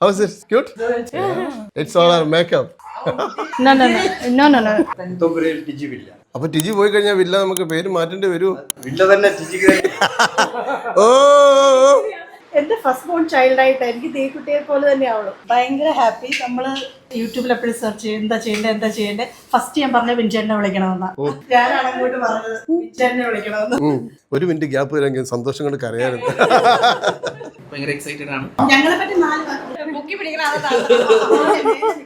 How's it? Cute? It's all our makeup. No, no, no, no, no, no. തൊമ്പുരയിൽ TG villa അപ്പൊ TG പോയി കഴിഞ്ഞാൽ villa നമുക്ക് പേര് മാറ്റേണ്ടി വരൂ വില്ല തന്നെ ടിജിക്ക് ഓ എന്റെ ഫസ്റ്റ് ബോൺ ചൈൽഡ് ആയിട്ട് എനിക്ക് തീക്കുട്ടിയെ പോലെ തന്നെ ആവണം. ഭയങ്കര ഹാപ്പി നമ്മൾ യൂട്യൂബിൽ എപ്പോഴും സെർച്ച് ചെയ്യും എന്താ ചെയ്യേണ്ടത് എന്താ ചെയ്യേണ്ടത് ഫസ്റ്റ് ഞാൻ പറഞ്ഞ വിൻചേട്ടനെ വിളിക്കണമെന്നാ. ഞാനാണ് അങ്ങോട്ട് പറഞ്ഞത് വിൻചേട്ടനെ വിളിക്കണമെന്ന്. ഒരു മിനിറ്റ് ഗ്യാപ്പ് വരെങ്കിൽ സന്തോഷം കൊണ്ട് കരയാറുണ്ട് ഭയങ്കര എക്സൈറ്റഡ് ആണ്. ഞങ്ങളെ പറ്റി നാല്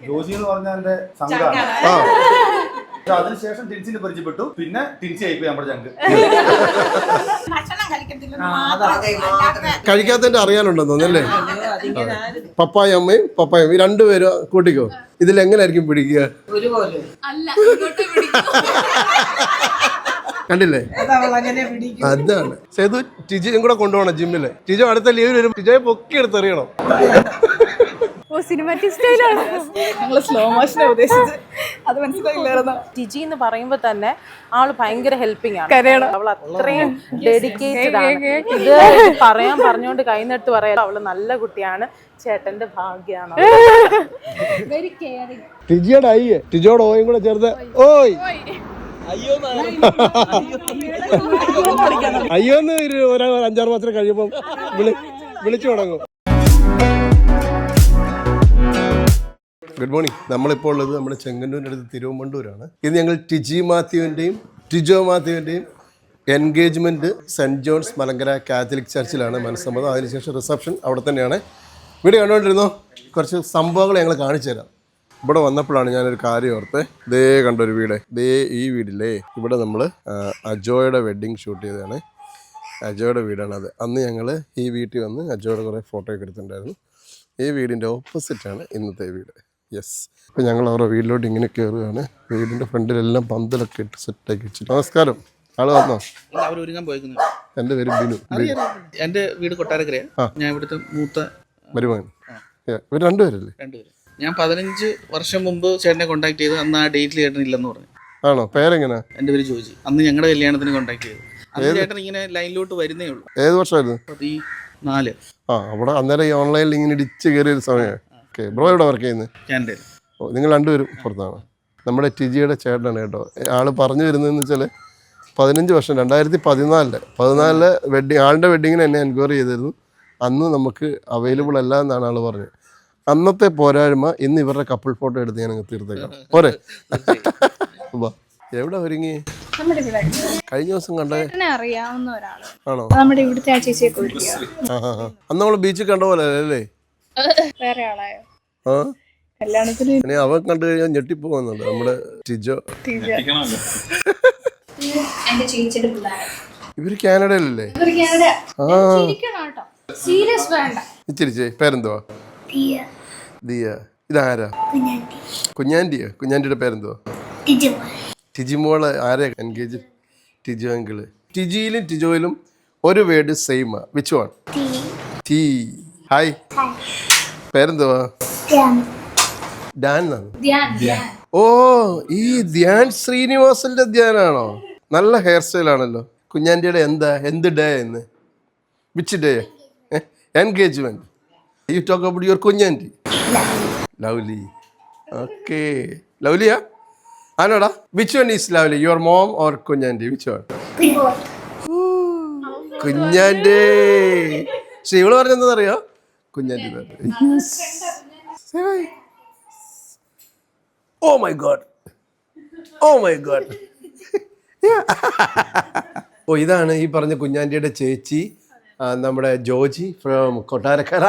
ജോജി എന്ന് പറഞ്ഞ അതിനുശേഷം ടിൻസിനെ പരിചയപ്പെട്ടു. പിന്നെ ടിൻസി ആയിപ്പോയി നമ്മുടെ ഭക്ഷണം കഴിക്കത്തില്ല. കഴിക്കാത്തതിന്റെ അറിയാനുണ്ടെന്ന് പപ്പായ അമ്മയും പപ്പായും ഈ രണ്ടുപേരും കൂട്ടിക്കോ. ഇതിൽ എങ്ങനെയായിരിക്കും പിടിക്കുക? അല്ല ഇങ്ങോട്ട് പിടിക്കും. കണ്ടില്ലേ? അങ്ങനെ പിടിക്കും. അതാണ്. സേതു ടിജിയും കൂടെ കൊണ്ടുപോകണം ജിമ്മിൽ ടിജോ അടുത്ത ലീവിൽ വരും ടിജോയെ പൊക്കി എടുത്തെറിയണം ഓ സിനിമാറ്റിക് സ്റ്റൈലാണ് ഞങ്ങൾ സ്ലോ മോഷനെ ഉദ്ദേശിച്ചത്. അത് മനസ്സിലായില്ലായിരുന്നു. ടിജി എന്ന് പറയുമ്പോൾ തന്നെ ആൾ ഭയങ്കര ഹെൽപ്പിംഗ് ആണ്. അവൾ അത്രയും ഡെഡിക്കേറ്റഡ് ആണ്. ഇത് പറയാൻ പറഞ്ഞുകൊണ്ട് കൈനട്ട് പറയാം അവൾ നല്ല കുട്ടിയാണ് ചേട്ടന്റെ ഭാഗ്യാണ്. വെരി കെയറിങ് ടിജിയുടെ അയ്യേ ടിജോയുടെ ഓയും കൂടെ ചേർത്ത് ഓയ്. അയ്യോന്ന് ഒരു ഒരു അഞ്ചാറ് മാസം കഴിയുമ്പം വിളിച്ചു തുടങ്ങും. ഗുഡ് മോർണിംഗ് നമ്മളിപ്പോൾ ഉള്ളത് നമ്മുടെ ചെങ്ങന്നൂരിന്റെ അടുത്ത് തിരുവമ്പണ്ടൂരാണ് ഇത് ഞങ്ങൾ ടിജി മാത്യുവിന്റെയും ടിജോ മാത്യുവിന്റെയും engagement Saint John's Malankara Catholic ചർച്ചിലാണ് മനസ്സമ്മതം. അതിനുശേഷം റിസപ്ഷൻ അവിടെ തന്നെയാണ്. വീട് കണ്ടുകൊണ്ടിരുന്നോ കുറച്ച് സംഭവങ്ങൾ ഞങ്ങൾ കാണിച്ചു തരാം. ഇവിടെ വന്നപ്പോഴാണ് ഞാനൊരു കാര്യം ഓർത്ത് ദേ കണ്ടൊരു വീട്. ദേ ഈ വീടില്ലേ? ഇവിടെ നമ്മൾ അജോയുടെ വെഡ്ഡിങ് ഷൂട്ട് ചെയ്തതാണ്. അജോയുടെ വീടാണ് അത്. അന്ന് ഞങ്ങൾ ഈ വീട്ടിൽ വന്ന് അജോയുടെ കുറേ ഫോട്ടോ ഒക്കെ എടുത്തിട്ടുണ്ടായിരുന്നു. ഈ വീടിന്റെ ഓപ്പോസിറ്റാണ് ഇന്നത്തെ വീട്. യെസ് അപ്പോൾ ഞങ്ങൾ അവരുടെ വീട്ടിലോട്ട് ഇങ്ങനെ കയറുകയാണ്. വീടിന്റെ ഫ്രണ്ടിലെല്ലാം പന്തലൊക്കെ ഇട്ട് സെറ്റാക്കി വെച്ചു നമസ്കാരം. ആൾ വന്നോ? എന്റെ പേര് ബിനു. എന്റെ എന്റെ വീട് കൊട്ടാരക്കരയാണ് ഞാൻ ഇവിടുത്തെ മൂത്ത മരുമകൻ. ഇവർ രണ്ടുപേരല്ലേ? രണ്ടുപേര്. ഞാൻ പതിനഞ്ച് വർഷം മുമ്പ് ചേട്ടനെ കോൺടാക്ട് ചെയ്ത് അന്ന് ആ ഡേറ്റിൽ ചേട്ടൻ ഇല്ലെന്ന് പറഞ്ഞു. ആണോ? പേരെങ്ങനെ? എന്റെ പേര് ജോജി. അന്ന് ഞങ്ങളുടെ കല്യാണത്തിന് കോൺടാക്ട് ചെയ്തു. അന്ന് ചേട്ടൻ ഇങ്ങനെ ലൈനിലോട്ട് വരുന്നേ ഉള്ളൂ. ഏത് വർഷമായിരുന്നു? നാല് ആ അവിടെ അന്നേരം ഈ ഓൺലൈനിൽ ഇങ്ങനെ ഇടിച്ച് കയറിയ ഒരു സമയം ഓക്കെ ബ്രോ എവിടെ വർക്ക് ചെയ്യുന്നത് ഓ നിങ്ങൾ രണ്ടുപേരും പുറത്താണ്. നമ്മുടെ ടിജിയുടെ ചേട്ടനാണ് കേട്ടോ. ആൾ പറഞ്ഞു വരുന്നതെന്ന് വെച്ചാൽ പതിനഞ്ച് വർഷം രണ്ടായിരത്തി പതിനാലിൽ. പതിനാലിൽ വെഡിങ് ആളുടെ വെഡിങ്ങിന് എന്നെ എൻക്വയറി ചെയ്തിരുന്നു. അന്ന് നമുക്ക് അവൈലബിൾ അല്ല എന്നാണ് ആൾ പറഞ്ഞത്. അന്നത്തെ പോരായ്മ ഇന്ന് ഇവരുടെ കപ്പിൾ ഫോട്ടോ എടുത്ത് ഞാൻ അങ്ങ് തീർത്തേക്കാം. പോരെ. എവിടെ ഒരുങ്ങി? കഴിഞ്ഞ ദിവസം കണ്ടേ ആണോ? നമ്മുടെ ഇവിടുത്തെ. അന്ന് നമ്മൾ ബീച്ചിൽ കണ്ട പോലെ അല്ലേ? വേറെ ആളായോ? ആ? കല്യാണത്തിന് ഇനി അവൻ കണ്ടു കഴിഞ്ഞാൽ ഞെട്ടിപ്പോകുന്നുണ്ട്. നമ്മുടെ ടിജോ. എന്റെ ചേച്ചിയുടെ പിള്ളേരെ. ഇവർ കാനഡയിലല്ലേ? ആ. ചിരിക്കണം കേട്ടോ. സീരിയസ് വേണ്ട. ഇച്ചിരിച്ചേ പേരെന്തുവാ? ദിയ. ഇതാരാ? കുഞ്ഞാന്റിയോ കുഞ്ഞാന്റിയുടെ പേരെന്തുവാ? ടിജിമോൾ ആരെയാ എൻഗേജ് ടിജോ അങ്കിൾ ടിജിയിലും ടിജോയിലും ഒരു വേർഡ് സെയിമാ വിച്ച് വൺ ടി. ഹായ്. പേരെന്തുവാ? ഡാൻ എന്നാണ്? ധ്യാൻ. ധ്യാൻ. ഓ ഈ ധ്യാൻ ശ്രീനിവാസന്റെ ധ്യാനാണോ? നല്ല ഹെയർ സ്റ്റൈൽ ആണല്ലോ. കുഞ്ഞാന്റെ എന്താ? എന്ത് ഡേ എന്ന് which day engagement you talk about your കുഞ്ഞാന്റെ lovely okay. ലവ്ലിയാ ആണോടാ which one is lovely your mom or കുഞ്ഞാന്റെ which one കുഞ്ഞാന്റെ പക്ഷെ ഇവൾ പറഞ്ഞെന്തറിയോ കുഞ്ഞാന്റെ oh my God oh my God oh ഇതാണ് ഈ പറഞ്ഞ കുഞ്ഞാന്റിയുടെ ചേച്ചി നമ്മുടെ ജോജി ഫ്രം കൊട്ടാരക്കര.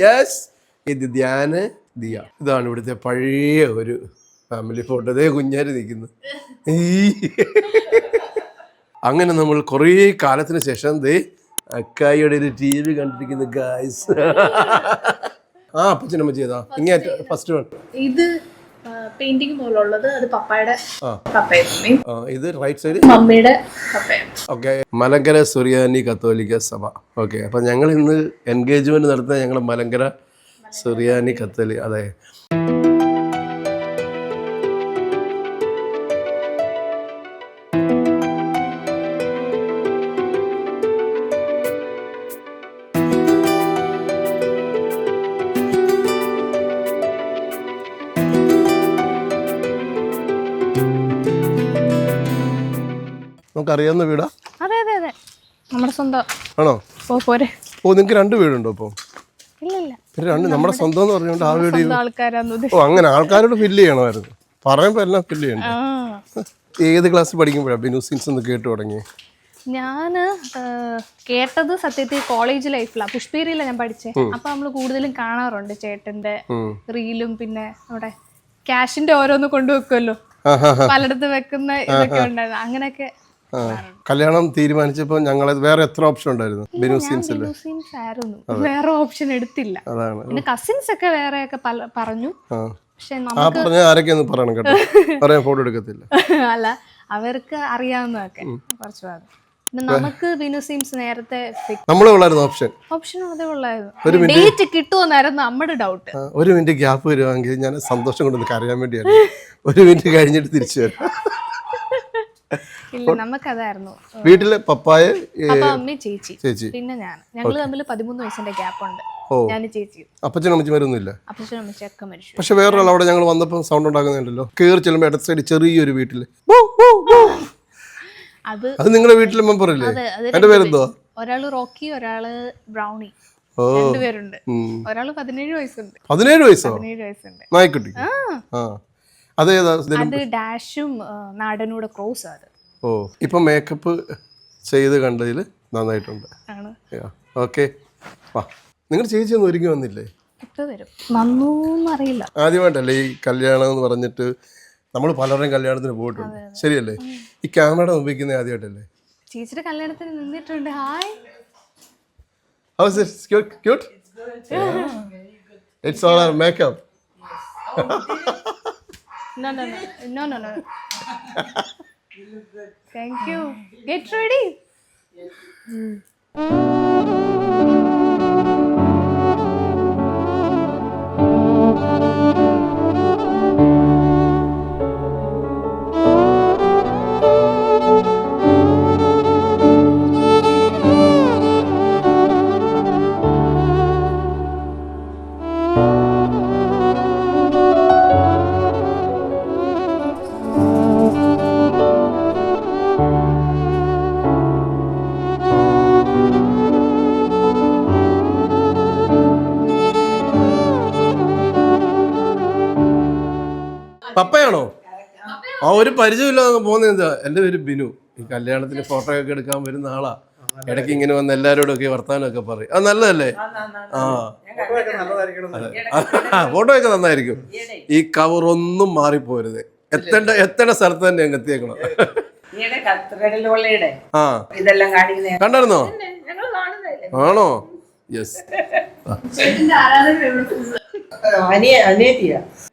യെസ് ഇത് ധ്യാന് ദിയ. ഇതാണ് ഇവിടുത്തെ പഴയ ഒരു ഫാമിലി ഫോട്ടോ അതേ കുഞ്ഞാര് നിൽക്കുന്നു. അങ്ങനെ നമ്മൾ കുറേ കാലത്തിന് ശേഷം ദേ അക്കായിയുടെ ഒരു ടി വി കണ്ടിരിക്കുന്നു ഗായ്സ് ആ അപ്പച്ചനമ്മ ചെയ്താ ഇങ്ങനെ ഫസ്റ്റ് വൺ ഇത് പെയിന്റിംഗ് പോലുള്ളത് അത് പപ്പായുടെ. പപ്പയും ഇത് റൈറ്റ് സൈഡ് മമ്മിയുടെ പപ്പയും. ഓക്കെ. മലങ്കര സുറിയാനി കത്തോലിക്ക സഭ. ഓക്കെ. അപ്പൊ ഞങ്ങൾ ഇന്ന് എൻഗേജ്മെന്റ് നടത്തുന്ന ഞങ്ങൾ മലങ്കര സുറിയാനി കത്തോലി അതെ. നമുക്ക് അറിയാവുന്ന വീടാ? അതെ അതെ അതെ. നമ്മുടെ സ്വന്തം. ആണോ? ഓ പോരെ. ഓ നിങ്ങൾക്ക് രണ്ട് വീടുണ്ടോ ഇല്ല പിന്നെ രണ്ട് നമ്മുടെ സ്വന്തം എന്ന് പറഞ്ഞുകൊണ്ട് ആ വീട് ഓ അങ്ങനെ ആൾക്കാരോട് ഫില്ല് ചെയ്യണമായിരുന്നു. പറയുമ്പോൾ എല്ലാം ഫില്ല് ചെയ്യണം ഏത് ക്ലാസ് പഠിക്കുമ്പോഴാണ് ബിനു സീൻസ് ഒന്ന് കേട്ടു തുടങ്ങി ഞാൻ കേട്ടത് സത്യത്തിൽ കോളേജ് ലൈഫിലാണ് പുഷ്പേരിയിലാണ് ഞാൻ പഠിച്ചേ. അപ്പൊ നമ്മൾ കൂടുതലും കാണാറുണ്ട് ചേട്ടന്റെ റീലും പിന്നെ നമ്മുടെ ക്യാഷിന്റെ ഓരോന്ന് കൊണ്ടുവെക്കുമല്ലോ പലയിടത്ത് വെക്കുന്ന ഇതൊക്കെ ഉണ്ടായിരുന്നു. അങ്ങനെയൊക്കെ കല്യാണം തീരുമാനിച്ചപ്പോൾ ഞങ്ങൾ വേറെ എത്ര ഓപ്ഷൻ ഉണ്ടായിരുന്നു? ബിനു സീൻസിൽ സീൻസ് ആയിരുന്നു. വേറെ ഓപ്ഷൻ എടുത്തില്ല. അതാണ്. പിന്നെ കസിൻസ് ഒക്കെ വേറെ ഒക്കെ പറഞ്ഞു. ആ. പറഞ്ഞ ആരൊക്കെയെന്ന് പറയണം കേട്ടോ. പറയാൻ ഫോട്ടോ എടുക്കത്തില്ല. അല്ല അവർക്ക് അറിയാവുന്നതൊക്കെ കുറച്ച് ഭാഗം. നമുക്ക് ബിനു സീംസ് നേരത്തെ നമ്മളെ ഉള്ളായിരുന്നു ഓപ്ഷൻ ഓപ്ഷൻ അതേ ഉള്ളായിരുന്നു. ഡേറ്റ് കിട്ടുമെന്നായിരുന്നു നമ്മുടെ ഡൗട്ട് ഒരു മിനിറ്റ് ഗ്യാപ്പ് വരുവാണെങ്കിൽ ഞാൻ സന്തോഷം കൊണ്ടൊന്ന് കരയാൻ വേണ്ടിയാണ് ഒരു മിനിറ്റ് കഴിഞ്ഞിട്ട് തിരിച്ചു വരാം. ഇല്ല നമുക്കതായിരുന്നു. വീട്ടിലെ പപ്പായ അമ്മയും ചേച്ചി. ചേച്ചി. പിന്നെ ഞാൻ. ഞങ്ങൾ തമ്മിൽ പതിമൂന്ന് വയസ്സിന്റെ ഗ്യാപ്പ് ഉണ്ട്. ഞാൻ അപ്പച്ചനും അമ്മച്ചിമാരൊന്നുമില്ല അപ്പച്ചനും അമ്മച്ചൊക്കെ മരിച്ചു. പക്ഷെ വേറൊരാൾ അവിടെ ഞങ്ങൾ വന്നപ്പോൾ സൗണ്ട് ഉണ്ടാക്കുന്നുണ്ടല്ലോ. കയറി ചെല്ലുമ്പോൾ ഇടത്ത് സൈഡ് ചെറിയൊരു വീട്ടിൽ അത് അത് നിങ്ങളുടെ വീട്ടിലെ മെമ്പർ അത് എന്റെ പേരെന്തോ ഒരാൾ റോക്കി ഒരാൾ ബ്രൗണി. രണ്ടുപേരുണ്ട്. ഒരാൾ പതിനേഴ് വയസ്സുണ്ട്. പതിനേഴ് വയസ്സോ? പതിനേഴ് വയസ്സുണ്ട്. നായ്ക്കുട്ടി. അതേതാ? അത് ഡാഷും നാടനൂടെ ക്രോസ് അത്. ഓ. ഇപ്പം മേക്കപ്പ് ചെയ്ത് കണ്ടതിൽ നന്നായിട്ടുണ്ട്. ഓക്കെ വാ. നിങ്ങൾ ചേച്ചി ഒന്നും ഒരുങ്ങി വന്നില്ലേ? അറിയില്ല. ആദ്യമായിട്ടല്ലേ ഈ കല്യാണം എന്ന് പറഞ്ഞിട്ട് നമ്മൾ പലരുടെയും കല്യാണത്തിന് പോയിട്ടുണ്ട്. ശരിയല്ലേ? ഈ ക്യാമറയുടെ ഉപയോഗിക്കുന്നത് ആദ്യമായിട്ടല്ലേ? ചേച്ചിയുടെ കല്യാണത്തിന് നിന്നിട്ടുണ്ട്. Hi How's it? Cute? Cute? Yeah. It's all our makeup. No, no, no, no, no, no. Thank you. Ah. Get ready. Hmm. ഒരു പരിചയമില്ലാതെ പോകുന്ന എന്താ? എന്റെ പേര് ബിനു. ഈ കല്യാണത്തിന് ഫോട്ടോ ഒക്കെ എടുക്കാൻ വരുന്ന ആളാ. ഇടയ്ക്ക് ഇങ്ങനെ വന്ന് എല്ലാവരോടും ഒക്കെ വർത്താനമൊക്കെ പറയും. അത് നല്ലതല്ലേ? ആ ഫോട്ടോ ഒക്കെ നന്നായിരിക്കും. ഈ കവർ ഒന്നും മാറിപ്പോരുത്. എത്തേണ്ട എത്തേണ്ട സ്ഥലത്ത് തന്നെ അങ്ങ് എത്തിയേക്കണം. ആ. കണ്ടായിരുന്നോ? ആണോ? യെസ്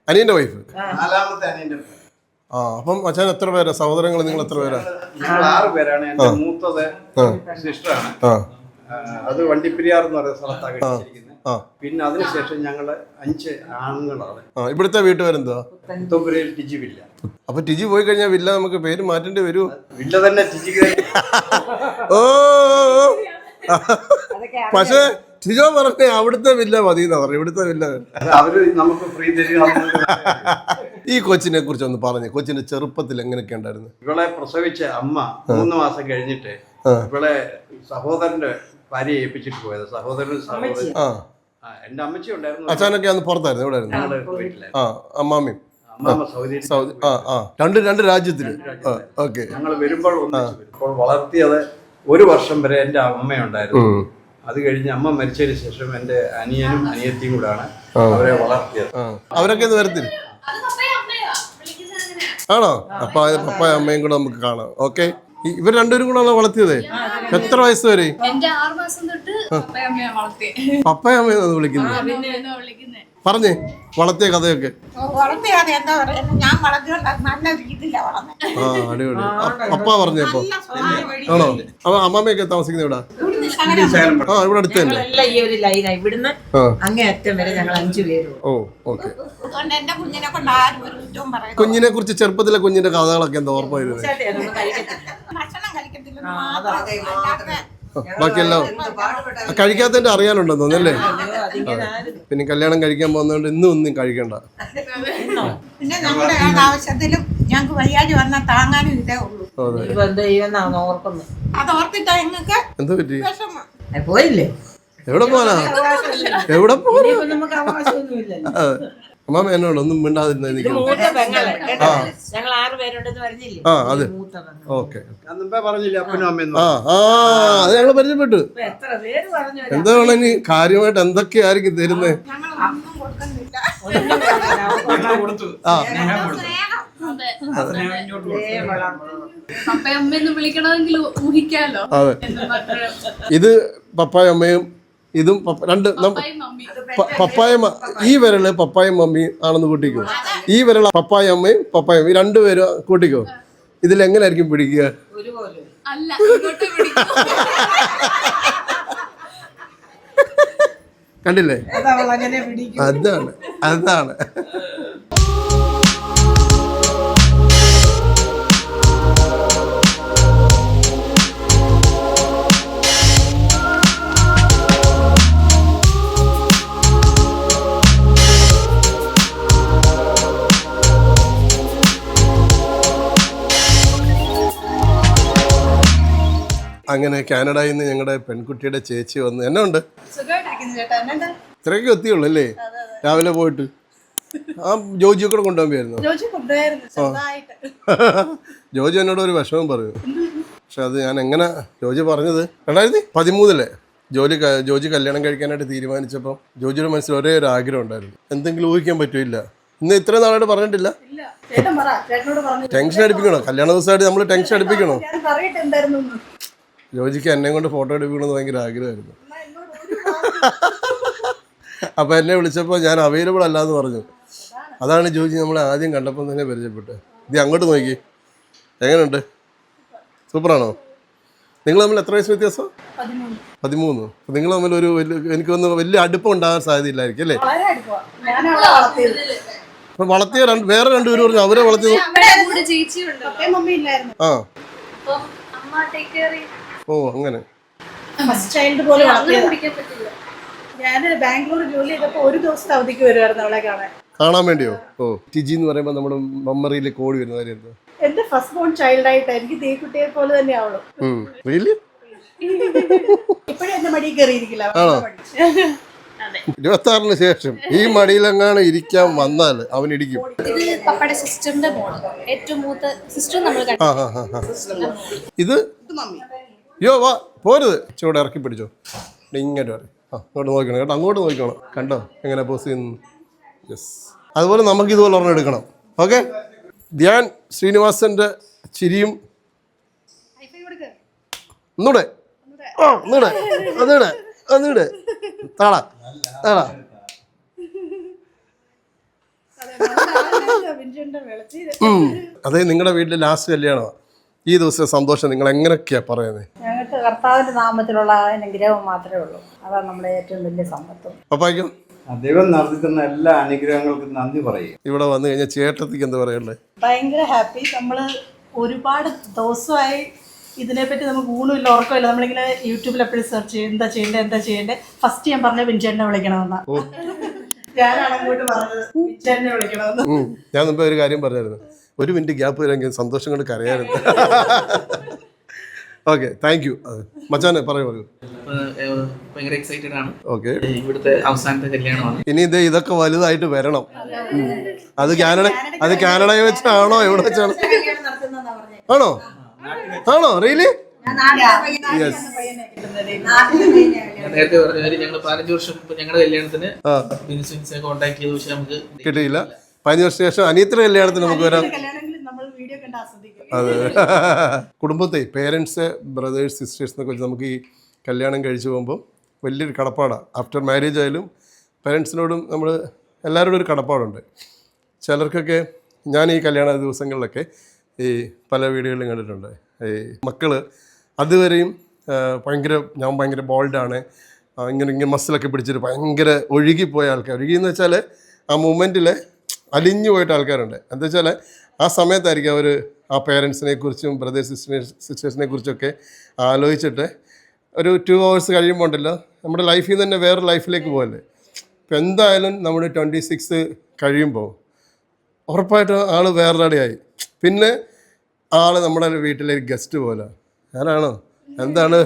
അനിയന്റെ വൈഫ് നാലാമത്തെ അനിയന്റെ ആ അപ്പം അച്ഛൻ എത്ര പേരാ? സഹോദരങ്ങൾ നിങ്ങൾ എത്ര പേരാ? ഞങ്ങൾ ആറ് പേരാണ്. എന്റെ മൂത്തത് സിസ്റ്ററാണ്. ആ. അത് വണ്ടിപ്പെരിയാർ എന്ന് പറയുന്ന സ്ഥലത്താണ് കഴിച്ചിരിക്കുന്നത് ആ. പിന്നെ അതിനുശേഷം ഞങ്ങൾ അഞ്ച് ആണുങ്ങളാണ്. ആ ഇവിടുത്തെ വീട്ടുപേരെന്താ തൊമ്പുരയിൽ ടിജി വില്ല. അപ്പൊ ടിജി പോയി കഴിഞ്ഞാൽ വില്ല നമുക്ക് പേര് മാറ്റേണ്ടി വരൂ. വില്ല തന്നെ ടിജി ഓ പക്ഷേ ടിജോ പറഞ്ഞ അവിടുത്തെ വില്ല മതി എന്നാ പറഞ്ഞു ഇവിടുത്തെ വില്ല അവർ നമുക്ക് ഫ്രീ ഈ കൊച്ചിനെ കുറിച്ച് ഒന്ന് പറഞ്ഞു കൊച്ചിന്റെ ചെറുപ്പത്തിൽ എങ്ങനെയൊക്കെ ഉണ്ടായിരുന്നു? ഇവളെ പ്രസവിച്ച അമ്മ മൂന്ന് മാസം കഴിഞ്ഞിട്ട് ആ. ഇവളെ സഹോദരന്റെ ഭാര്യ ഏൽപ്പിച്ചിട്ട് പോയത്. സഹോദരൻ എന്റെ അമ്മച്ചി ഉണ്ടായിരുന്നു. അച്ഛനൊക്കെ അന്ന് പുറത്തായിരുന്നു ഇവിടെ ആയിരുന്നു ആ അമ്മാമ്മയും അമ്മാമ്മ സൗദി ആ ആ. രണ്ട് രണ്ട് രാജ്യത്തിൽ. ഓക്കെ. ഞങ്ങൾ വരുമ്പോൾ വളർത്തിയത് ഒരു വർഷം വരെ എന്റെ അമ്മയുണ്ടായിരുന്നു. അത് കഴിഞ്ഞ് അമ്മ മരിച്ചതിന് ശേഷം എന്റെ അനിയനും അനിയത്തിയും കൂടാണ് അവരെ വളർത്തിയത്. അവരൊക്കെ ഒന്ന് വരത്തില്ല? ആണോ? അപ്പൊ പപ്പ പപ്പായ അമ്മയും കൂടെ നമുക്ക് കാണാം. ഓക്കെ. ഇവർ രണ്ടുപേരും കൂടെ വളർത്തിയത്? എത്ര വയസ്സ് വരെ? എന്റെ ആറ് മാസം തൊട്ട് അമ്മയെ വളർത്തി പപ്പായ അമ്മയെന്ന് വിളിക്കുന്നത്? വിളിക്കുന്നേ? പറഞ്ഞേ വളർത്തിയ കഥയൊക്കെ. എന്താ ഞാൻ വളർത്തിയോണ്ട് നല്ല രീതിയിലാണ് വളർന്നത് ആ അടിപൊളി. അപ്പ പറഞ്ഞപ്പോ ആണോ? അപ്പൊ അമ്മാമ്മയൊക്കെ താമസിക്കുന്ന ഇവിടെ ആ ഇവിടെ അടുത്ത് തന്നെ ഈ ഒരു ലൈനാണ് ഇവിടുന്ന് അങ്ങേ അറ്റം വരെ ഞങ്ങൾ അഞ്ചു പേരും ഓ ഓക്കെ. കുഞ്ഞിനെ കൊണ്ട് ആരും ഒരു കുറ്റവും കുഞ്ഞിനെ കുറിച്ച് ചെറുപ്പത്തിലെ കുഞ്ഞിന്റെ കഥകളൊക്കെ എന്താ ഓർമ്മ വരുന്നത് ഒന്നും കഴിക്കത്തില്ല. ബാക്കിയെല്ലാം കഴിക്കാത്തതിന്റെ അറിയാനുണ്ടെന്ന് തോന്നല്ലേ അതിങ്ങനെ പിന്നെ കല്യാണം കഴിക്കാൻ പോകുന്നതുകൊണ്ട് ഇന്നും ഒന്നും കഴിക്കണ്ട. പിന്നെ നമ്മുടെ ആവശ്യത്തിലും ഞങ്ങൾക്ക് വയ്യാടി വന്നാൽ താങ്ങാനും ഇതേ ഉള്ളൂ. അത്. ഓർത്തിട്ടാ എന്താ പറ്റി? പോയില്ലേ? എവിടെ പോകാനാ നമുക്ക് പോകാനാ അമ്മാമ എന്നോട് ഒന്നും മിണ്ടാതിരുന്ന എനിക്ക് മൂത്ത ഞങ്ങൾ ആറ് പേരുണ്ടെന്ന് പറഞ്ഞില്ലേ? ആ അതെ. ഓക്കെ. ഞാൻ മുമ്പേ പറഞ്ഞില്ലേ അപ്പനും അമ്മയും ആ ആ അത് ഞങ്ങൾ പരിചയപ്പെട്ടു. ഇപ്പൊ എത്ര പേര് പറഞ്ഞു എന്താണ് ഇനി കാര്യമായിട്ട് എന്തൊക്കെയായിരിക്കും തരുന്നത് ആ അതെ. ഇത് പപ്പായും അമ്മയും ഇതും രണ്ട് പപ്പായ ഈ വിരൽ പപ്പായ മമ്മി ആണെന്ന് കൂട്ടിക്കോ. ഈ വിരൽ പപ്പായ അമ്മയും പപ്പായ ഈ രണ്ടുപേരും കൂട്ടിക്കോ. ഇതിൽ എങ്ങനെയായിരിക്കും പിടിക്കുക? കണ്ടില്ലേ? അത് അങ്ങനെ പിടിക്കും അതാണ് അതാണ്. അങ്ങനെ കാനഡയിൽ നിന്ന് ഞങ്ങളുടെ പെൺകുട്ടിയുടെ ചേച്ചി വന്ന് എന്നെ ഉണ്ട് ഇത്രയൊക്കെ എത്തിയുള്ളൂ അല്ലേ രാവിലെ പോയിട്ട്. ആ ജോജിയെ കൂടെ കൊണ്ടുപോയായിരുന്നു ചെറുതായിട്ട്. ജോജി എന്നോട് ഒരു വിഷമം പറയൂ. പക്ഷെ അത് ഞാൻ എങ്ങനെ ജോജി പറഞ്ഞത്? രണ്ടായിരത്തി പതിമൂന്നിലെ ജോലി ജോജി കല്യാണം കഴിക്കാനായിട്ട് തീരുമാനിച്ചപ്പോൾ ജോജിയുടെ മനസ്സിൽ ഒരേ ഒരു ആഗ്രഹം ഉണ്ടായിരുന്നു. എന്തെങ്കിലും ഊഹിക്കാൻ പറ്റില്ല ഇന്ന് ഇത്രയും നാളായിട്ട് പറഞ്ഞിട്ടില്ല. ടെൻഷൻ അടിപ്പിക്കണോ? കല്യാണ ദിവസമായിട്ട് നമ്മൾ ടെൻഷൻ അടിപ്പിക്കണോ ഞാൻ പറയട്ടെ എന്തായിരുന്നു എന്ന്. ജോജിക്ക് എന്നെ കൊണ്ട് ഫോട്ടോ എടുക്കണമെന്ന് ഭയങ്കര ആഗ്രഹമായിരുന്നു. എന്നാ എന്നോട് ഒരു വാക്ക് അപ്പോൾ എന്നെ വിളിച്ചപ്പോൾ ഞാൻ അവൈലബിൾ അല്ല എന്ന് പറഞ്ഞു. അതാണ് ജോജി നമ്മൾ ആദ്യം കണ്ടപ്പോൾ തന്നെ പരിചയപ്പെട്ടത്. ഇത് അങ്ങോട്ട് നോക്കി. എങ്ങനെയുണ്ട്? സൂപ്പറാണോ? നിങ്ങൾ തമ്മിൽ എത്ര വയസ്സ് വ്യത്യാസം? പതിമൂന്ന്. നിങ്ങൾ തമ്മിൽ ഒരു വലിയ എനിക്ക് ഒന്ന് വലിയ അടുപ്പം ഉണ്ടാകാൻ സാധ്യതയില്ലായിരിക്കും അല്ലേ? അപ്പോൾ വളർത്തിയ രണ്ട് വേറെ രണ്ടുപേരും പറഞ്ഞു അവരെ വളർത്തിയത്? ആ. ഓ അങ്ങനെ. ഫസ്റ്റ് ചൈൽഡ് പോലെ ഞാൻ ബാംഗ്ലൂർ ജോലി ചെയ്തപ്പോൾ ഒരു ദിവസത്തെ അവധിക്ക് വരുമായിരുന്നു അവളെ കാണാൻ. കാണാൻ വേണ്ടിയോ? ഓ ടിജി എന്ന് പറയുമ്പോൾ നമ്മുടെ മെമ്മറിയിൽ കോടി വരുന്ന കാര്യമായിരുന്നു. എന്റെ ഫസ്റ്റ് ബോൺ ചൈൽഡ് ആയിട്ട് എനിക്ക് തീക്കുട്ടിയെ പോലെ തന്നെ അവൾ റിയലി ഇപ്പോഴും എന്റെ മടി കയറിയിരിക്കില്ല. ഇരുപത്താറിന് ശേഷം ഈ മടിയിലെങ്ങാണ് ഇരിക്കാൻ വന്നാൽ അവൻ ഇടിക്കും. ഇത് പപ്പയുടെ സിസ്റ്ററിന്റെ മോൾ. ഏറ്റവും മൂത്ത സിസ്റ്റർ നമ്മൾ ഇത്? ആ ആ ആ. ഇത് യോ വാ പോരുത്. ചൂടെ ഇറക്കി പിടിച്ചോ. ഇങ്ങോട്ട് വരെ ആ അങ്ങോട്ട് നോക്കണം കേട്ടോ അങ്ങോട്ട് നോക്കണം. കണ്ടോ എങ്ങനെ പോസ് ചെയ്യുന്നു? യെസ് അതുപോലെ നമുക്ക് ഇതുപോലെ ഒരെണ്ണം എടുക്കണം. ഓക്കെ ധ്യാൻ ശ്രീനിവാസന്റെ ചിരിയും. ഒന്നൂടെ ആ ഒന്നൂടെ ഒന്നൂടെ ഒന്നൂടെ താള താള. അതെ നിങ്ങളുടെ വീട്ടിലെ ലാസ്റ്റ് കല്യാണമാണ് ഈ ദിവസത്തെ സന്തോഷം നിങ്ങൾ എങ്ങനെയൊക്കെയാ പറയുന്നത് ഞങ്ങൾക്ക് കർത്താവിന്റെ നാമത്തിലുള്ള അനുഗ്രഹം മാത്രമേ ഉള്ളൂ. അതാണ് നമ്മുടെ ഏറ്റവും വലിയ സമ്പത്തും. അപ്പായിക്കും ദൈവം നടത്തി തന്ന എല്ലാ അനുഗ്രഹങ്ങൾക്കും നന്ദി പറയും. ഇവിടെ വന്നു കഴിഞ്ഞാൽ ചേട്ടത്തിക്ക് എന്താ പറയുള്ളത് ഭയങ്കര ഹാപ്പി. നമ്മൾ ഒരുപാട് ദിവസമായി ഇതിനെപ്പറ്റി നമുക്ക് ഊണുമില്ല ഉറക്കമില്ല. നമ്മളിങ്ങനെ യൂട്യൂബിൽ എപ്പോഴും സെർച്ച് ചെയ്യും എന്താ ചെയ്യേണ്ടത് എന്താ ചെയ്യേണ്ടത് ഫസ്റ്റ് ഞാൻ പറഞ്ഞ വിൻചേട്ടനെ വിളിക്കണമെന്നാ. ഞാനാണ് അങ്ങോട്ട് പറഞ്ഞത് വിൻചേട്ടനെ വിളിക്കണമെന്ന്. ഞാൻ മുമ്പേ ഒരു കാര്യം പറഞ്ഞായിരുന്നു. ഒരു മിനിറ്റ് ഗ്യാപ്പ് വരാമെങ്കിൽ സന്തോഷം കൊണ്ട് കരയാറുണ്ട്. ഓക്കെ താങ്ക് യു മച്ചാനെ പറയൂ പറയൂ. ഭയങ്കര എക്സൈറ്റഡ് ആണ്. ഓക്കെ ഇവിടുത്തെ അവസാനത്തെ കല്യാണമാണ്. ഇനി ഇത് ഇതൊക്കെ വലുതായിട്ട് വരണം. അത് കാനഡ അത് കാനഡയിൽ വെച്ചാണോ എവിടെ വെച്ചാണോ? ആണോ? ആണോ? യെസ് ഞാൻ നേരത്തെ പറഞ്ഞ ഞങ്ങൾ പതിനഞ്ച് വർഷം ഞങ്ങളുടെ കല്യാണത്തിന് കോൺടാക്ട് ചെയ്തു നമുക്ക് കിട്ടിയില്ല. പതിനഞ്ച് വർഷത്തിന് ശേഷം അനിയത്തിന്റെ കല്യാണത്തിന് നമുക്ക് വരാം. അതെ. കുടുംബത്തെ പേരൻസ് ബ്രദേഴ്സ് സിസ്റ്റേഴ്സ് എന്നൊക്കെ വെച്ച് നമുക്ക് ഈ കല്യാണം കഴിച്ചു പോകുമ്പോൾ വലിയൊരു കടപ്പാടാണ് ആഫ്റ്റർ മാരേജ് ആയാലും പേരൻസിനോടും നമ്മൾ എല്ലാവരോടും ഒരു കടപ്പാടുണ്ട്. ചിലർക്കൊക്കെ ഞാൻ ഈ കല്യാണ ദിവസങ്ങളിലൊക്കെ ഈ പല വീടുകളിലും കണ്ടിട്ടുണ്ട്. ഈ മക്കൾ അതുവരെയും ഭയങ്കര ഞാൻ ഭയങ്കര ബോൾഡാണ് ഇങ്ങനെ ഇങ്ങനെ മസിലൊക്കെ പിടിച്ചിട്ട് ഭയങ്കര ഒഴുകിപ്പോയ ആൾക്കാർ ഒഴുകിയെന്ന് വെച്ചാൽ ആ മൂമെന്റിൽ അലിഞ്ഞു പോയിട്ട് ആൾക്കാരുണ്ട്. എന്താ വെച്ചാൽ ആ സമയത്തായിരിക്കും അവർ ആ പേരൻസിനെ കുറിച്ചും ബ്രദേഴ്സ് സിസ്റ്റേഴ്സിനെ സിസ്റ്റേഴ്സിനെ കുറിച്ചൊക്കെ ആലോചിച്ചിട്ട് ഒരു ടു അവേഴ്സ് കഴിയുമ്പോൾ ഉണ്ടല്ലോ നമ്മുടെ ലൈഫിൽ നിന്ന് തന്നെ വേറെ ലൈഫിലേക്ക് പോകല്ലേ ഇപ്പം എന്തായാലും നമ്മൾ ട്വന്റി സിക്സ് കഴിയുമ്പോൾ ഉറപ്പായിട്ടും ആൾ വേറൊരാടെയായി പിന്നെ ആൾ നമ്മുടെ വീട്ടിലെ ഒരു ഗസ്റ്റ് പോലെ. ആരാണോ? എന്താണ്?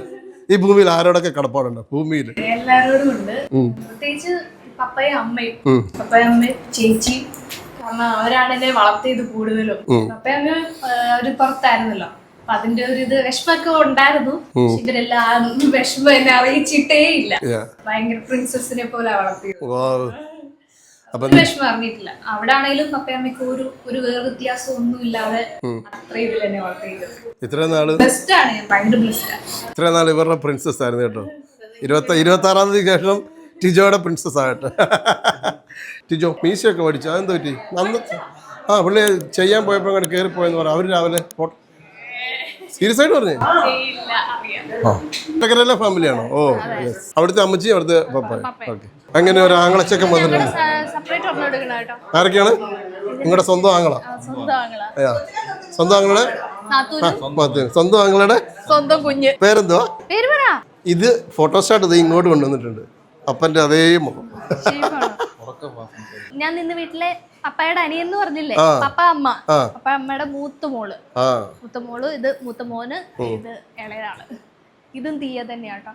ഈ ഭൂമിയിൽ ആരോടൊക്കെ കടപ്പാടുണ്ടോ? ഭൂമിയിൽ. എല്ലാവരോടും ഉണ്ട്. പ്രത്യേകിച്ച് പപ്പയും അമ്മയും. പപ്പയും അമ്മയും ചേച്ചിയും കാരണം അവരാണ് എന്നെ വളർത്തിയത് കൂടുതലും. അപ്പൊ അങ്ങ് ഒരു പുറത്തായിരുന്നല്ലോ. അപ്പൊ അതിന്റെ ഒരു ഇത് വിഷമൊക്കെ ഉണ്ടായിരുന്നു. പക്ഷെ ഇവരെല്ലാം വിഷമം എന്നെ അറിയിച്ചിട്ടേ ഇല്ല. ഭയങ്കര പ്രിൻസസിനെ പോലെ വളർത്തിയത്. വിഷമം അറിഞ്ഞിട്ടില്ല. അവിടെ ആണെങ്കിലും പപ്പയും ഒരു ഒരു വേറെ വ്യത്യാസം ഒന്നും ഇല്ലാതെ അത്ര ഇതിൽ വളർത്തിയത്. ഇത്രയും നാൾ ബെസ്റ്റ് ആണ് ഞാൻ. ഭയങ്കര ബെസ്റ്റ് ആണ്. ഇത്രയും നാൾ ഇവരുടെ പ്രിൻസസ് ആയിരുന്നു കേട്ടോ. ഇരുപത്തി ഇരുപത്തി ആറാം തീയതി ശേഷം ടിജോയുടെ പ്രിൻസസ് ആകട്ടെ. ടിജോ മീശയൊക്കെ പഠിച്ചു അതെന്ത് പറ്റി? നന്ന് ആ പുള്ളി ചെയ്യാൻ പോയപ്പോൾ അങ്ങോട്ട് കയറിപ്പോയെന്ന് പറഞ്ഞു അവർ രാവിലെ സീരിയസ് ആയിട്ട് പറഞ്ഞേ? ആ പച്ചക്കറിയിലെ ഫാമിലിയാണോ ഓ യെസ് അവിടുത്തെ അമ്മച്ചി അവിടുത്തെ പപ്പ ഓക്കെ അങ്ങനെ ഒരു ആങ്ങളച്ചക്കം വന്നിട്ടുണ്ട്. ആരൊക്കെയാണ്? നിങ്ങളുടെ സ്വന്തം ആങ്ങള? സ്വന്തം ആങ്ങളെ. സ്വന്തം ആങ്ങളുടെ സ്വന്തം ആങ്ങളുടെ സ്വന്തം കുഞ്ഞ്. പേരെന്തോ പേര് ഇത് ഫോട്ടോസ്റ്റാറ്റ് ഇത് ഇങ്ങോട്ട് കൊണ്ടുവന്നിട്ടുണ്ട്. അപ്പന്റെ അതേ മുഖം. ഞാൻ നിന്ന് വീട്ടിലെ പപ്പയുടെ അനിയൻ എന്ന് പറഞ്ഞില്ലേ. പപ്പ അമ്മ. പപ്പ അമ്മയുടെ മൂത്ത മോൾ. ആ. മൂത്ത മോൾ ഇത് മൂത്ത മോന് ഇത് ഇളയാൾ ഇതും തീയ തന്നെയാട്ടോ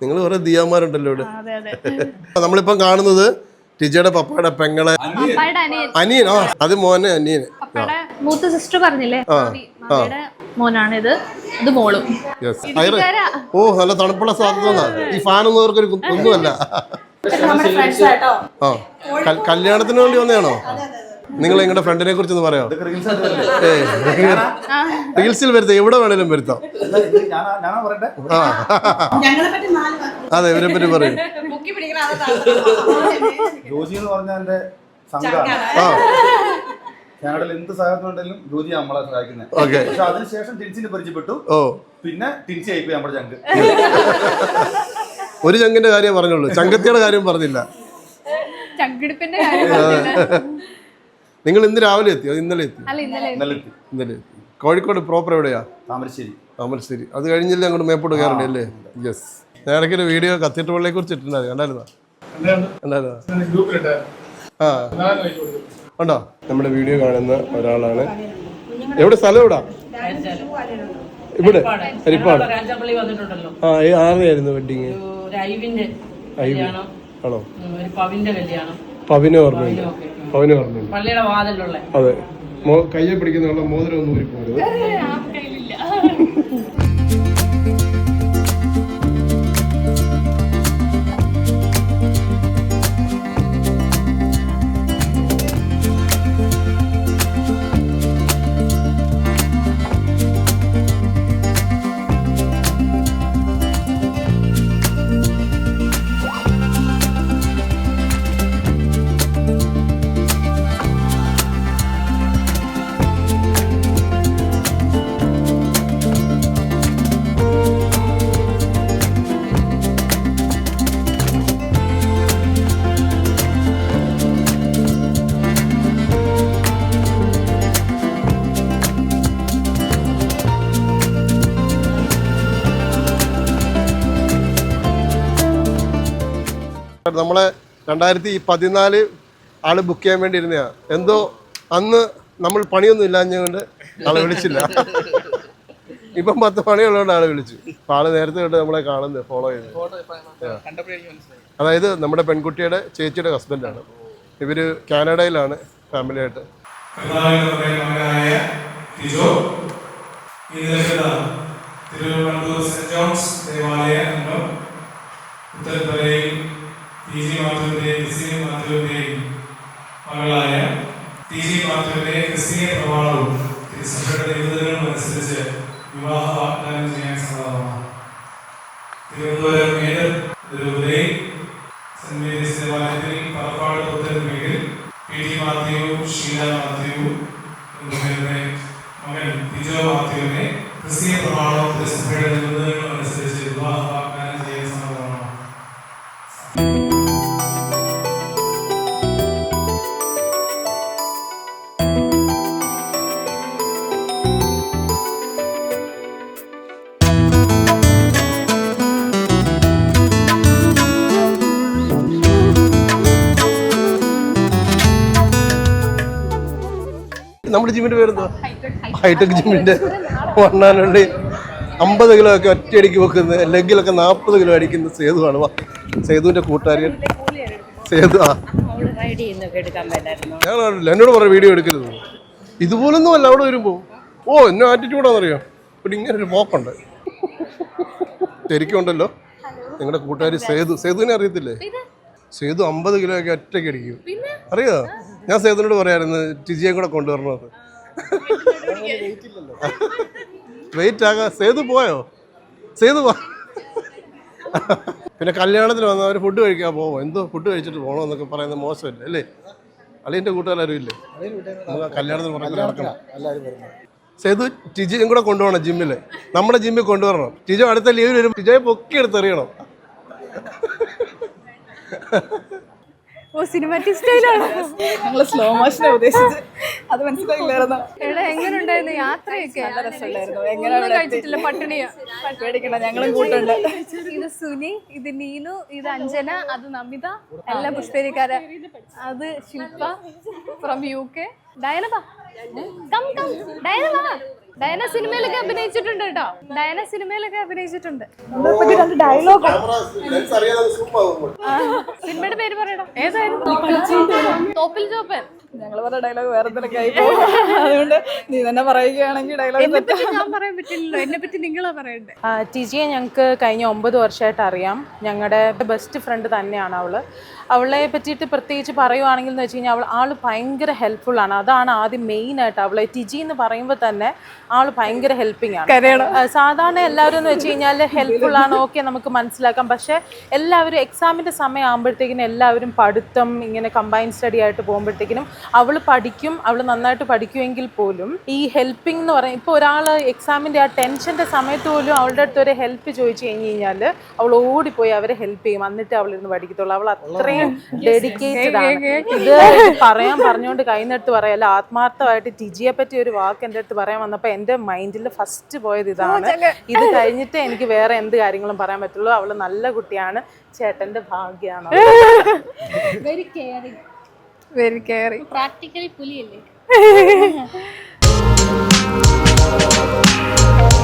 നിങ്ങൾ കുറെ ദിയാമാരുണ്ടല്ലോ ഇവിടെ. അതെ അതെ. നമ്മളിപ്പം കാണുന്നത് ടിജയുടെ പപ്പയുടെ പെങ്ങളെ അനിയൻ. അനിയൻ. ആ അത് മോനെ അനിയന് പപ്പയുടെ മൂത്ത സിസ്റ്റർ പറഞ്ഞില്ലേ? മോനാണ് ഇത് ഇത് മോളും. യെസ് ഓ നല്ല തണുപ്പുള്ള സാധനം ഈ ഫാനൊന്നും അവർക്കൊരു ഒന്നുമല്ല. ആ കല്യാണത്തിന് വേണ്ടി വന്നതാണോ? നിങ്ങൾ നിങ്ങളുടെ ഫ്രണ്ടിനെ കുറിച്ച് ഒന്ന് പറയാമോ റീൽസിൽ വരുത്താം. എവിടെ വേണേലും വരുത്താം. ആ. ഞങ്ങളെ പറ്റി നാല് വാക്ക്. അതെ ഇവരെ പറ്റി പറയും ജോജി എന്ന് പറഞ്ഞ എന്റെ ആ. ഞങ്ങളുടെ എന്ത് സഹായത്തിനുണ്ടെങ്കിലും ജോജി നമ്മളെ സഹായിക്കുന്നത് ഓക്കെ. പക്ഷെ അതിനുശേഷം ടിൻസിനെ പരിചയപ്പെട്ടു. ഓ. പിന്നെ ടിൻസി ആയിപ്പോയി നമ്മുടെ ചങ്ക്. ഒരു ചങ്കിന്റെ കാര്യം പറഞ്ഞുള്ളൂ. ചങ്കത്തിയുടെ കാര്യം പറഞ്ഞില്ല. ചങ്കിടിപ്പിന്റെ കാര്യം പറഞ്ഞില്ല. നിങ്ങൾ ഇന്ന് രാവിലെ എത്തിയോ? ഇന്നലെ എത്തി അല്ല ഇന്നലെ ഇന്നലെ എത്തി. കോഴിക്കോട് പ്രോപ്പർ എവിടെയാ? താമരശ്ശേരി. താമരശ്ശേരി. അത് കഴിഞ്ഞില്ല അങ്ങോട്ട് മേപ്പോട്ട് കയറണ്ടേ അല്ലേ യെസ് ഞാൻ ഒരു വീഡിയോ കത്തിയിട്ട് പള്ളിയെ കുറിച്ച് ഇട്ടിട്ടുണ്ടായിരുന്നു. കണ്ടായിരുന്നോ? കണ്ടായിരുന്നോ. ആ. ഉണ്ടോ നമ്മുടെ വീഡിയോ കാണുന്ന ഒരാളാണ്. എവിടെ? സ്ഥലം എവിടാ? ഇവിടെ. ഹരിപ്പാട്. രാജാപ്പള്ളി വന്നിട്ടുണ്ടല്ലോ. ആ ഏ, ആരുടെയായിരുന്നു വെഡിങ് ഒരു കല്യാണം. ആണോ? ഒരു പവിന്റെ കല്യാണം. പവിനെ ഓർമ്മയുണ്ട് പവിനെ ഓർമ്മയുണ്ട് പള്ളിയുടെ വാതിലുള്ള. അതെ. മോ കയ്യെ പിടിക്കുന്ന മോതിരം ഒന്നും ഊരി പോകരുത് നമ്മളെ രണ്ടായിരത്തി പതിനാല് ആൾ ബുക്ക് ചെയ്യാൻ വേണ്ടി ഇരുന്നയാ എന്തോ അന്ന് നമ്മൾ പണിയൊന്നും ഇല്ലാഞ്ഞുകൊണ്ട് ആളെ വിളിച്ചില്ല. ഇപ്പം പത്ത് പണിയുള്ളതുകൊണ്ട് ആളെ വിളിച്ചു. അപ്പൊ ആൾ നേരത്തെ തൊട്ട് നമ്മളെ കാണുന്നത് ഫോളോ ചെയ്ത് അതായത് നമ്മുടെ പെൺകുട്ടിയുടെ ചേച്ചിയുടെ ഹസ്ബൻഡാണ് ഇവർ കാനഡയിലാണ് ഫാമിലിയായിട്ട് തിരുവനന്തപുരം സെന്റ് ജോൺസ് ദേവാലയ ഉത്തരത്തലയിൽ ടി ജി മാത്യുവിന്റെയും ക്രിസ്ത്യൻ മാത്യുവിന്റെയും മകളായ ടി ജി മാത്യുവിന്റെ ക്രിസ്തീയ പ്രമാണവും തിരുസഭയുടെ നിബന്ധനകളും അനുസരിച്ച് വിവാഹ വാഗ്ദാനം ചെയ്യാൻ സമ്മതമാണ് തിരുവനന്തപുരം മേയർ രൂപതയിൽ സെന്റ് മേരീസ് ദേവാലയത്തിൽ പാലക്കാട് പുത്തൻ വീട്ടിൽ പി ടി മാത്യു ഷീല മാത്യു എന്നിവരുടെ മകൻ ടിജോ മാത്യുവിനെ ക്രിസ്തീയ പ്രമാണവും ക്രിസ്തുഭയുടെ നിബന്ധനകളും നമ്മുടെ ജിമ്മിന്റെ പേരെന്താ ഹൈടെക് ജിമ്മിന്റെ വണ്ണാനുള്ളി അമ്പത് കിലോ ഒക്കെ ഒറ്റയടിക്ക് വെക്കുന്ന ലെഗിലൊക്കെ നാൽപ്പത് കിലോ അടിക്കുന്ന സേതുവാണ്. വാ. സേതുവിന്റെ കൂട്ടുകാരികൾ. സേതു ആ. ഞാൻ കണ്ടില്ല എന്നോട് പറഞ്ഞ വീഡിയോ എടുക്കരുത്. ഇതുപോലൊന്നും അല്ല അവിടെ വരുമ്പോ. ഓ എന്നെ ആറ്റിറ്റ്യൂഡാണെന്നറിയോ ഇവിടെ ഇങ്ങനെ ഒരു പോക്കുണ്ട് ശരിക്കും ഉണ്ടല്ലോ നിങ്ങളുടെ കൂട്ടുകാരി സേതു സേതുവിനെ അറിയത്തില്ലേ? സേതു അമ്പത് കിലോ ഒക്കെ ഒറ്റയ്ക്ക് അടിക്കും. അറിയോ? ഞാൻ സേതുനോട് പറയായിരുന്നു ടിജിയെ കൂടെ കൊണ്ടുവരണത് വെയിറ്റ് ആകാ സേതു പോയോ? സേതു പോ. പിന്നെ കല്യാണത്തിന് വന്നവർ ഫുഡ് കഴിക്കാൻ പോകുമോ എന്തോ ഫുഡ് കഴിച്ചിട്ട് പോകണോ എന്നൊക്കെ പറയുന്നത് മോശമല്ലേ അല്ലേ? അളിയന്റെ കൂട്ടുകാരും ഇല്ലേ? കല്യാണത്തിന് പറഞ്ഞു നടക്കണം. സേതു ടിജിയും കൂടെ കൊണ്ടുപോകണം ജിമ്മിൽ നമ്മുടെ ജിമ്മിൽ കൊണ്ടുവരണം. ടിജോ അടുത്ത ലീവിൽ വരും ടിജോയെ പൊക്കി എടുത്തെറിയണം ഓ സിനിമാറ്റിക് സ്റ്റൈലാണ് ഞങ്ങൾ സ്ലോ മോഷനെ ഉദ്ദേശിച്ചത്. അത് മനസ്സിലായില്ലായിരുന്നു. എടാ എങ്ങനെ ഉണ്ടായിരുന്നു യാത്രയൊക്കെ? നല്ല ഒന്നും കഴിച്ചിട്ടില്ല പട്ടിണിയാ. പേടിക്കണ്ട ഞങ്ങളും കൂട്ടുണ്ട്. ഇത് സുനി ഇത് നീനു ഇത് അഞ്ജന അത് നമിത എല്ലാ പുഷ്പേരിക്കാര. അത് Shilpa from U K Diana വാ കം കം. ഡയന വാ ഡയന സിനിമയിലൊക്കെ അഭിനയിച്ചിട്ടുണ്ട് കേട്ടോ. ഡയന സിനിമയിലൊക്കെ അഭിനയിച്ചിട്ടുണ്ട്. ഡയലോഗ് സിനിമയുടെ പേര് പറയണം. ഏതായിരുന്നു? തോപ്പിൽ ചോപ്പൻ. ഞങ്ങൾ പറഞ്ഞ ഡയലോഗ് വേറെ പോകും. അതുകൊണ്ട് നീ തന്നെ പറയുകയാണെങ്കിൽ ഡയലോഗ് ഞാൻ പറയാൻ പറ്റില്ലല്ലോ. എന്നെ പറ്റി നിങ്ങളാ പറയണ്ടേ? ടിജിയെ ഞങ്ങൾക്ക് കഴിഞ്ഞ ഒമ്പത് വർഷമായിട്ട് അറിയാം. ഞങ്ങളുടെ ബെസ്റ്റ് ഫ്രണ്ട് തന്നെയാണ് അവൾ. അവളെ പറ്റിയിട്ട് പ്രത്യേകിച്ച് പറയുവാണെങ്കിൽ എന്ന് വെച്ച് കഴിഞ്ഞാൽ അവൾ ആൾ ഭയങ്കര ഹെൽപ്ഫുൾ ആണ്. അതാണ് ആദ്യം മെയിൻ ആയിട്ട് അവളെ ടിജി എന്ന് പറയുമ്പോൾ തന്നെ ആൾ ഭയങ്കര ഹെൽപ്പിംഗ് ആണ്. സാധാരണ എല്ലാവരും എന്ന് വെച്ച് കഴിഞ്ഞാൽ ഹെൽപ്ഫുൾ ആണ് ഓക്കെ നമുക്ക് മനസ്സിലാക്കാം. പക്ഷേ എല്ലാവരും എക്സാമിന്റെ സമയം ആകുമ്പോഴത്തേക്കിനും എല്ലാവരും പഠിത്തം ഇങ്ങനെ കമ്പൈൻ സ്റ്റഡി ആയിട്ട് പോകുമ്പോഴത്തേക്കിനും അവൾ പഠിക്കും അവൾ നന്നായിട്ട് പഠിക്കുമെങ്കിൽ പോലും ഈ ഹെൽപ്പിംഗ് എന്ന് പറയും ഇപ്പോൾ ഒരാൾ എക്സാമിന്റെ ആ ടെൻഷന്റെ സമയത്ത് പോലും അവളുടെ അടുത്ത് ഒരു ഹെൽപ്പ് ചോദിച്ചു കഴിഞ്ഞ് കഴിഞ്ഞാൽ അവൾ ഓടിപ്പോയി അവരെ ഹെൽപ്പ് ചെയ്യും. എന്നിട്ട് അവളിരുന്ന് പഠിക്കത്തുള്ളൂ. അവൾ അത്രയും ഡെഡിക്കേറ്റഡ് ആണ് ഇത് പറയാൻ പറഞ്ഞുകൊണ്ട് കൈന്നെടുത്ത് പറയല്ല ആത്മാർത്ഥമായിട്ട് ടിജിയെ പറ്റി ഒരു വാക്ക് എന്റെ അടുത്ത് പറയാൻ വന്നപ്പോൾ എന്റെ മൈൻഡിൽ ഫസ്റ്റ് പോയത് ഇതാണ്. ഇത് കഴിഞ്ഞിട്ട് എനിക്ക് വേറെ എന്ത് കാര്യങ്ങളും പറയാൻ പറ്റുള്ളൂ. അവൾ നല്ല കുട്ടിയാണ്. ചേട്ടന്റെ ഭാഗ്യമാണ് very caring very caring practically പുലിയല്ലേ?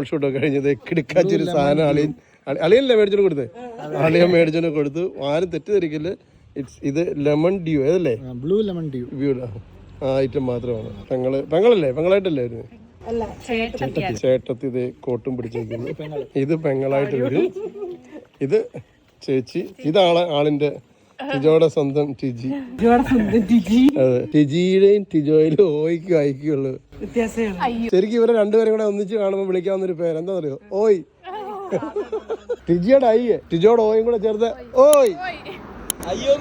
Couple ഷൂട്ടൊക്കെ കഴിഞ്ഞത് കിടക്കാച്ചൊരു സാധനം അളിയൻ അളി- അളിയനല്ലേ മേടിച്ചോണ്ട് കൊടുത്തേ അളിയൻ മേടിച്ചോണ്ട് കൊടുത്തു. ആരും തെറ്റിദ്ധരിക്കില്ല. ഇറ്റ്സ് ഇത് ലെമൺ ഡ്യൂ ഏതല്ലേ? ബ്ലൂ ലെമൺ ഡ്യൂ വ്യൂ ആ ഐറ്റം മാത്രമാണ്. പെങ്ങൾ പെങ്ങളല്ലേ? പെങ്ങളായിട്ടല്ലേ വരുന്നത് ചേട്ടത്തി ഇത് കോട്ടും പിടിച്ചിരിക്കുന്നു ഇത് പെങ്ങളായിട്ട് വരും ഇത് ചേച്ചി ഇതാണ് ആളിന്റെ ടിജോയുടെ സ്വന്തം ടിജി. അതെ. ടിജിയുടെയും ടിജോയിലും ഓയ്ക്കും അയക്കുള്ളൂ ശരിക്കും ഇവരെ രണ്ടുപേരും കൂടെ ഒന്നിച്ച് കാണുമ്പോൾ വിളിക്കാവുന്ന ഒരു പേര് എന്താ പറയുക ഓയ്. ടിജിയുടെ അയ്യേ. ടിജോയുടെ ഓയും കൂടെ ചേർത്ത് ഓയ്. അയ്യോ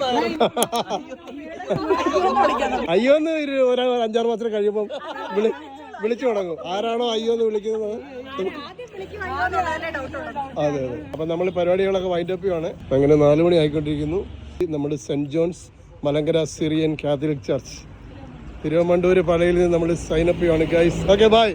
അയ്യോന്ന് ഒരു ഒരു അഞ്ചാറ് മാസം കഴിയുമ്പോൾ വിളി വിളിച്ചു തുടങ്ങും. ആരാണോ അയ്യോ എന്ന് വിളിക്കുന്നത്? അതെ അതെ. അപ്പൊ നമ്മൾ പരിപാടികളൊക്കെ വൈൻഡ് അപ്പ് ആണ് അങ്ങനെ നാലു മണി ആയിക്കൊണ്ടിരിക്കുന്നു. നമ്മുടെ saint John's Malankara Syrian Catholic church. Thiruvamandoor പലയിൽ നിന്ന് നമ്മൾ സൈനപ്പ് ചെയ്യുവാണ് ഗൈസ് ഓക്കെ ബൈ